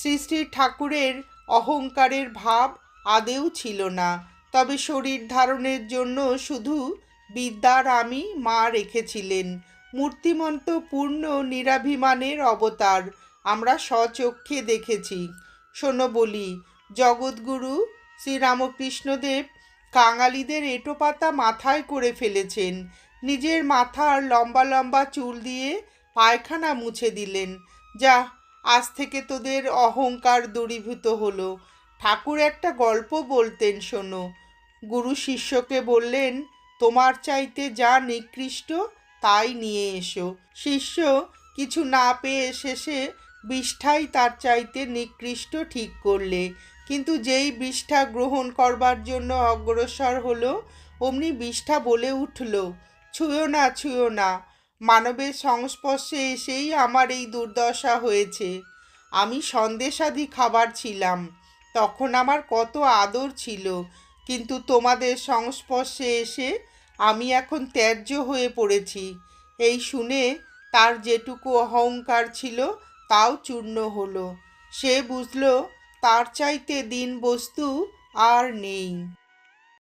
শ্রী শ্রী ঠাকুরের অহংকারের ভাব আদেও ছিল না। তবে শরীর ধারণের জন্য শুধু বিদ্যার আমি মা রেখেছিলেন। মূর্তিমন্ত, পূর্ণ, নিরাভিমানের অবতার আমরা স্বচক্ষে দেখেছি। শোনো বলি, জগৎগুরু শ্রীরামকৃষ্ণদেব কাঙালিদের এঁটোপাতা মাথায় করে ফেলেছেন। নিজের মাথার লম্বা লম্বা চুল দিয়ে পায়খানা মুছে দিলেন। যা আজ থেকে তোদের অহংকার দূরীভূত হলো। ঠাকুর একটা গল্প বলতেন, শোনো। গুরু শিষ্যকে বললেন, তোমার চাইতে যা নিকৃষ্ট, তাই নিয়ে এসো। শিষ্য কিছু না পেয়ে শেষে বিষ্ঠাই তার চাইতে নিকৃষ্ট ঠিক করলে। কিন্তু যেই বিষ্ঠা গ্রহণ করবার জন্য অগ্রসর হলো, অমনি বিষ্ঠা বলে উঠল, ছুঁয়ো না ছুঁয়ো না। মানবের সংস্পর্শে এসেই আমার এই দুর্দশা হয়েছে। আমি সন্দেশাদি খাবার ছিলাম। তখন আমার কত আদর ছিল। কিন্তু তোমাদের সংস্পর্শে এসে আমি এখন ত্যায্য হয়ে পড়েছি। এই শুনে তার যেটুকু অহংকার ছিল, তাও চূর্ণ হলো। সে বুঝলো, তার চাইতে দিন বস্তু আর নেই।